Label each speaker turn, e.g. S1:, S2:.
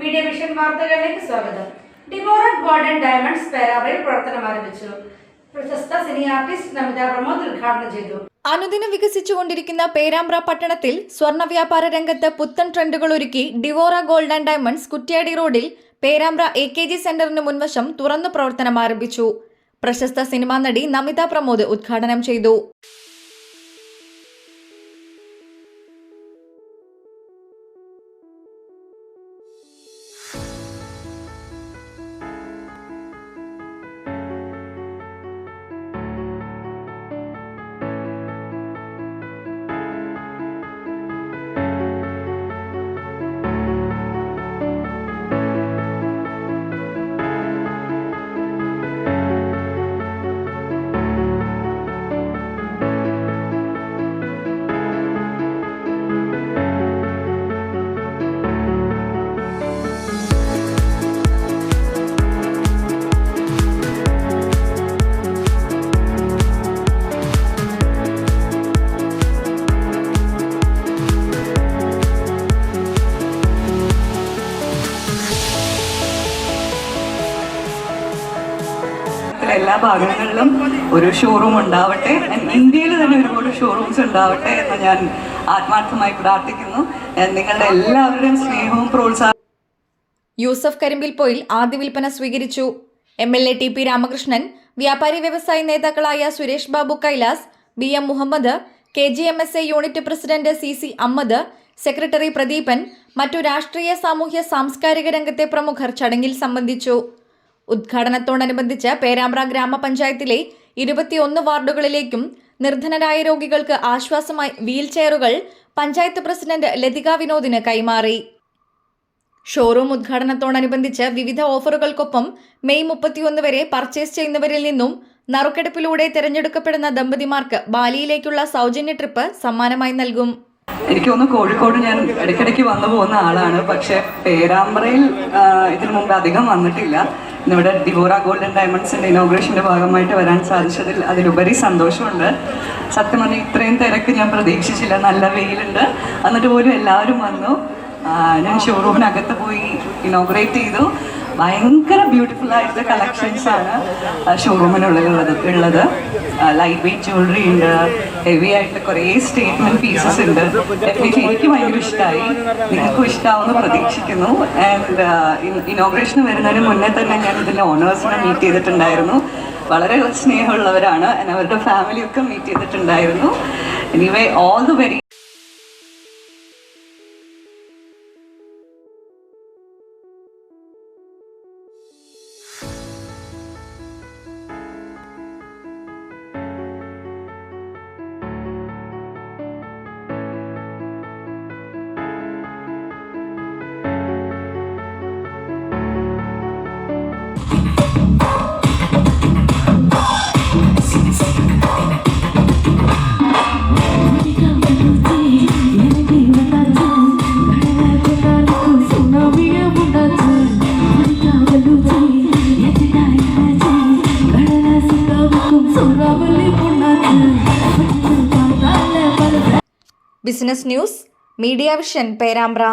S1: Media vision വാർത്തകളിലേക്ക് സ്വാഗതം. ഡിവോറ golden diamonds പേരാറിൽ പ്രവർത്തനം ആരംഭിച്ചു. പ്രശസ്ത സിനി ആർട്ടിസ്റ്റ് നമിത പ്രമോദ് ഉദ്ഘാടനം ചെയ്തു.
S2: അനുദിനം വികസിച്ചുകൊണ്ടിരിക്കുന്ന പേരാമ്പ്ര പട്ടണത്തിൽ സ്വർണ വ്യാപാര രംഗത്ത് പുത്തൻ ട്രെൻഡുകൾ ഒരുക്കി Divora gold and diamonds Kuttiadi റോഡിൽ പേരാമ്പ്ര എ കെ ജി സെന്ററിന് മുൻവശം തുറന്നു പ്രവർത്തനം ആരംഭിച്ചു. പ്രശസ്ത സിനിമാ നടി നമിത പ്രമോദ് ഉദ്ഘാടനം ചെയ്തു.
S3: എല്ലാ ഭാഗങ്ങളിലും ഒരു ഷോറൂം ഉണ്ടാവട്ടെ. ഇന്ത്യയിൽ തന്നെ ഒരുപാട് ഷോറൂംസ് ഉണ്ടാവട്ടെ എന്ന് ഞാൻ ആത്മാർത്ഥമായി പ്രാർത്ഥിക്കുന്നു. നിങ്ങളുടെ എല്ലാവരുടെയും സ്നേഹവും പ്രോത്സാഹനവും
S2: യൂസഫ് കരിമ്പിൽ പോയിൽ ആദ്യ വിൽപ്പന സ്വീകരിച്ചു. M L A T P Ramakrishnan വ്യാപാരി വ്യവസായി നേതാക്കളായ Suresh Babu Kailas B M Muhammad K G M S A unit president C C Ahmed secretary Pradeepan മറ്റു രാഷ്ട്രീയ സാമൂഹ്യ സാംസ്കാരിക രംഗത്തെ പ്രമുഖർ ചടങ്ങിൽ സംബന്ധിച്ചു. ഉദ്ഘാടനത്തോടനുബന്ധിച്ച് പേരാമ്പ്ര ഗ്രാമപഞ്ചായത്തിലെ ഇരുപത്തിയൊന്ന് വാർഡുകളിലേക്കും നിർധനരായ രോഗികൾക്ക് ആശ്വാസമായി വീൽ ചെയറുകൾ പഞ്ചായത്ത് പ്രസിഡന്റ് ലതിക വിനോദിന് കൈമാറി. ഷോറൂം ഉദ്ഘാടനത്തോടനുബന്ധിച്ച് വിവിധ ഓഫറുകൾക്കൊപ്പം മെയ് മുപ്പത്തിയൊന്ന് വരെ പർച്ചേസ് ചെയ്യുന്നവരിൽ നിന്നും നറുക്കെടുപ്പിലൂടെ തിരഞ്ഞെടുക്കപ്പെടുന്ന ദമ്പതിമാർക്ക് ബാലിയിലേക്കുള്ള സൗജന്യ ട്രിപ്പ് സമ്മാനമായി നൽകും.
S3: എനിക്ക് തോന്നുന്നു കോഴിക്കോട് ഞാൻ ഇടയ്ക്കിടയ്ക്ക് വന്നു പോകുന്ന ആളാണ്. പക്ഷെ പേരാമ്പ്രയിൽ ഇതിനു മുമ്പ് അധികം വന്നിട്ടില്ല. നമ്മുടെ ഡിവോറ ഗോൾഡൻ ഡയമണ്ട്സിന്റെ ഇനോഗ്രേഷന്റെ ഭാഗമായിട്ട് വരാൻ സാധിച്ചതിൽ അതിലുപരി സന്തോഷമുണ്ട്. സത്യം പറഞ്ഞാൽ ഇത്രയും തിരക്ക് ഞാൻ പ്രതീക്ഷിച്ചില്ല. നല്ല വെയിലുണ്ട്. എന്നിട്ട് പോലും എല്ലാവരും വന്നു. ഞാൻ ഷോറൂമിനകത്ത് പോയി ഇനോഗ്രേറ്റ് ചെയ്തു. ഭയങ്കര ബ്യൂട്ടിഫുൾ ആയിട്ടുള്ള കളക്ഷൻസ് ആണ് ഷോറൂമിനുള്ളിൽ ഉള്ളത് ലൈറ്റ് വെയിറ്റ് ജ്വല്ലറി ഉണ്ട് ഹെവി ആയിട്ട് കുറേ സ്റ്റേറ്റ്മെന്റ് പീസസ് ഉണ്ട്. ഡെഫിനറ്റ്ലി എനിക്ക് ഭയങ്കര ഇഷ്ടമായി നിങ്ങൾക്കും ഇഷ്ടമാവുമെന്ന് പ്രതീക്ഷിക്കുന്നു. ആൻഡ് ഇനോഗ്രേഷൻ വരുന്നതിന് മുന്നേ തന്നെ ഞാൻ ഇതിന്റെ ഓണേഴ്സിനെ മീറ്റ് ചെയ്തിട്ടുണ്ടായിരുന്നു. വളരെ സ്നേഹമുള്ളവരാണ്. അവരുടെ ഫാമിലിയൊക്കെ മീറ്റ് ചെയ്തിട്ടുണ്ടായിരുന്നു. Anyway all the very
S2: business news media vision Perambra.